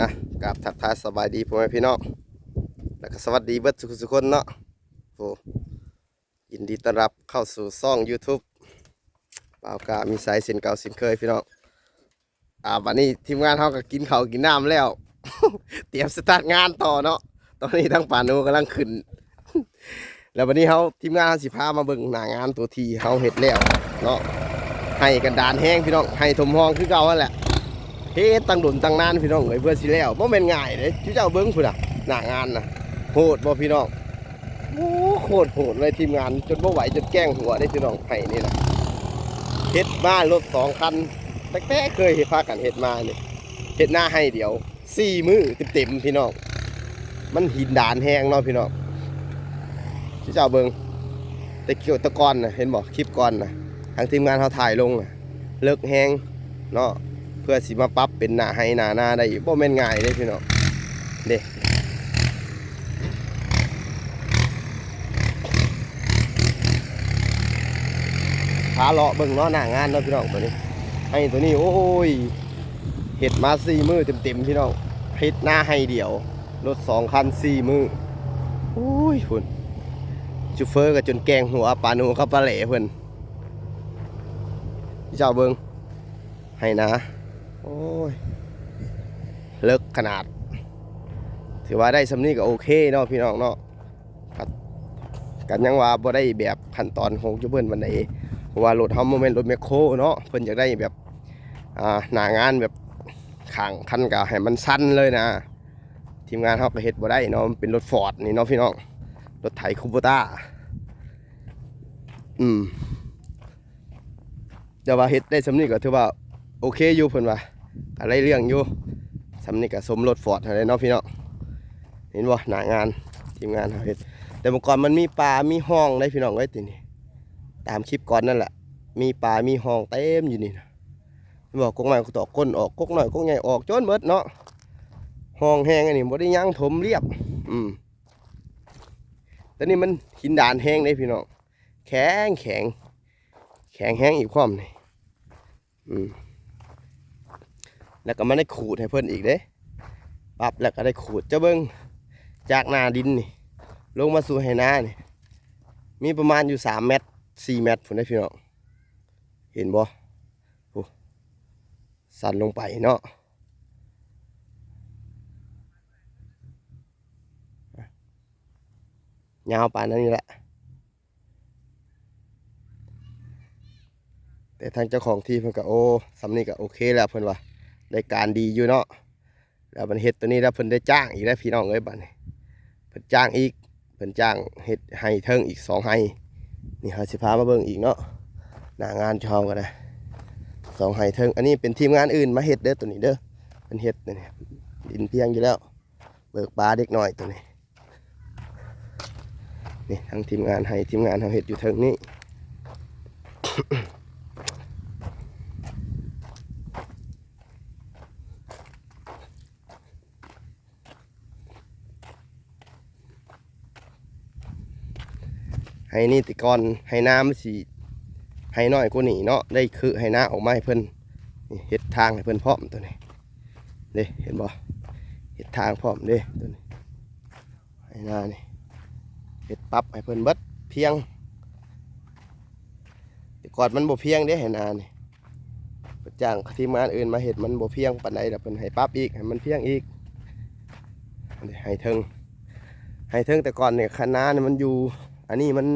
อะกราบทักทายสบายดีพ่อแม่พี่น้องแล้วก็สวัสดีเบิดสุขสุขคนเนาะโอ้ยินดีต้อนรับเข้าสู่ซ่อง YouTube บ่าวกามีสายเส้นเก่าเส้นเคยพี่น้องอ่าวันนี้ทีมงานเขาก็กินข้าวกินน้ำแล้ว เตรียมสตาร์ทงานต่อเนาะตอนนี้ทั้งป่านูกำลังขึ้น แล้ววันนี้เขาทีมงานเขาสิพามาเบิ่งหน้างานตัวทีเขาเห็ดแล้วเนาะให้กันดานแห้งพี่น้องให้ถมห้องคือเก่านั่นแหละ เฮ็ดตั้งดุนตั้งนานพี่น้องเอ้ยเพื่อสิแล้วบ่แม่นง่ายเด้ที่เจ้าเบิ่งพุ่นน่ะหน้างานน่ะโหดบ่พี่น้องโอ้โคตรโหดเลยทีมงาน จนบ่ไหวจนแกล้งหัวได้พี่น้องไผนี่น่ะเฮ็ดมารถสองคันแต่แต่เคยเฮ็ดพากันเฮ็ดมานี่เฮ็ดหน้าให้เดียวสี่มือเต็มๆพี่น้องมันหินดานแห้งเนาะพี่น้องที่เจ้าเบิ่งแต่เกี่ยวตะกอนน่ะเห็นบ่คลิปก่อนน่ะทางทีมงานเขาถ่ายลงน่ะเลิกแห้งเนาะ พื่อสิมาปรับเป็นหน้าให้หน้าหน้าได้อีกบ่แม่นง่ายเลยพี่น้องเด้พาเลาะเบิ่งเนาะหน้างานเนาะพี่น้องตัวนี้ให้ตัวนี้โอ้ยเห็ดมาสี่มือเต็มๆพี่น้องเฮ็ดหน้าให้เดียวรถสองคันสี่มือโอ้ยคุณจูเฟอร์ก็จนแกงหัวปลาหนูกับปลาเหล่เพิ่นพี่เจ้าเบิ่งให้นะ โอ้ยเลิกขนาด ถือว่าได้สำนีก็โอเคเนาะพี่น้องเนาะกันยังว่าบ่ได้แบบขั้นตอนของจุเบิ้นวันไหนเพราะว่ารถเฮาบ่แม่นรถแมคโครเนาะเพิ่นอยากได้แบบอ่าหน้างานแบบข้างคันก็ให้มันสั้นเลยนะ ทีมงานเฮาก็เฮ็ดบ่ได้เนาะมันเป็นรถฟอร์ดนี่เนาะพี่น้องรถไถคูโบต้าอืมแต่ว่าเฮ็ดได้สำนีก็ถือว่าโอเคอยู่เพิ่นว่า อะไรเรื่องอยู่สำนี่ก็สมรถฟอร์ดอะไรเนาะพี่เนาะเห็นบ่หนางานทีมงานเขาเฮ็ดแต่เมื่อก่อนมันมีป่ามีห้องได้พี่น้องไว้ตินี่ตามคลิปก่อนนั่นแหละ มีป่ามีห้องเต็มอยู่นี่นะบอกกงใหม่ตอกก้นออกกกหน่อยกกใหญ่ออกจนเบิดเนาะห้องแห้งอันนี้บ่ได้ยังถมเรียบ อืมแต่นี่มันหินด่านแห้งได้พี่น้องแข็งแข็งแข็งแห้งอีกความนี่อืม แล้วก็มาได้ขูดให้เพิ่นอีกเด้ปรับแล้วก็ได้ขูดเจ้าเบิ้งจากนาดินนี่ลงมาสู่ไหนานี่มีประมาณอยู่สามเมตรสี่เมตรผมได้พี่น้องเห็นบ่โอ้สั่นลงไปเนาะยาวปานนั้นนี่แหละ แต่ทางเจ้าของที่เพิ่นก็โอ้สำนีก็โอเคแล้วเพิ่นว่า ได้การดีอยู่เนาะแล้วมันเฮ็ดตัวนี้แล้วเพิ่นได้จ้างอีกแล้วพี่น้องเอ้ยบัดนี้เพิ่นจ้างอีกเพิ่นจ้างเฮ็ดให้เทิงอีกสองให้นี่เฮาสิพามาเบิ่งอีกเนาะหน้างานชาวกันนะสองให้เทิงอันนี้เป็นทีมงานอื่นมาเฮ็ดเด้อตัวนี้เด้อเพิ่นเฮ็ดนี่ดินเพียงอยู่แล้ว เบิกปลาเด็กน้อยตัวนี้นี่ทั้งทีมงานให้ทีมงานเฮาเฮ็ดอยู่เทิงนี้ ให้นี่ติก่อนให้น้ำมันสิให้น้อยกว่านี้เนาะได้คือให้น้าออกมาให้เพิ่นนี่เฮ็ดทางให้เพิ่นพร้อมตัวนี้เด้เห็นบ่เฮ็ดทางพร้อมเด้ตัวนี้ให้น้านี่เฮ็ดปรับให้เพิ่นเบิดเพียงแต่ก่อนมันบ่เพียงเด้ให้น้านี่จ้างทีมงานอื่นมาเฮ็ดมันบ่เพียงปานใดแล้วเพิ่นให้ปรับอีกให้มันเพียงอีกให้เทิงให้เทิงแต่ก่อนเนี่ยคณะเนี่ยมันอยู่ อันนี้มัน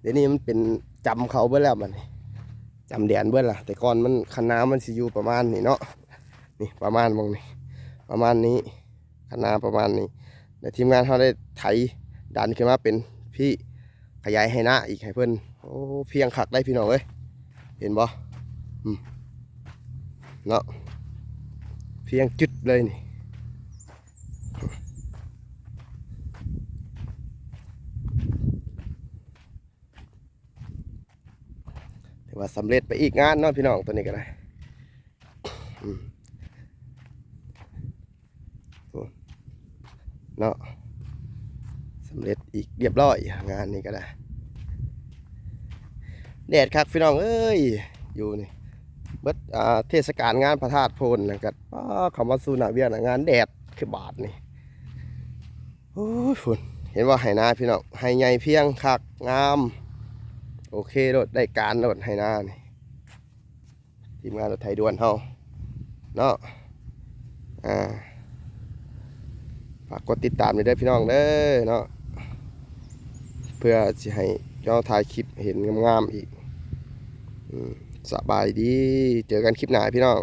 เดี๋ยวนี้มันเป็นจำเขาเบิ้แล้วมันจำแดนเบิ้ละแต่ก่อนมันคันน้ำมันสิอยู่ประมาณนี้เนาะนี่ประมาณมองนี่ประมาณนี้คันน้ำประมาณนี้แต่ทีมงานเขาได้ไถดันขึ้นมาเป็นพี่ขยายให้หน้าอีกให้เพิ่นโอ้เพียงขักได้พี่น้องเอ้ยเห็นบ่อืมเนาะเพียงจุดเลยนี่ ถือว่าสำเร็จไปอีกงานเนาะพี่น้องตัวนี้ก็ได้อืมโอ้เนาะสำเร็จอีกเรียบร้อยงานนี้ก็ได้แดดคักพี่น้องเอ้ยอยู่นี่เบิดเทศกาลงานพระธาตุพนนะกับคำว่าสูนาเวียนงานแดดคือบาทนี่โอ้ยฝนเห็นว่าไหนาพี่น้องไหใหญ่เพียงคักงาม โอเคโดดได้การโดดไหนานี่ทีมงานรถไทยด่วนเฮาเนาะอ่าฝากกดติดตามด้วยได้พี่น้องเด้อเนาะเพื่อจะให้เจ้าถ่ายคลิปเห็นงามๆอีกสบายดี เจอกันคลิปหน้าพี่น้อง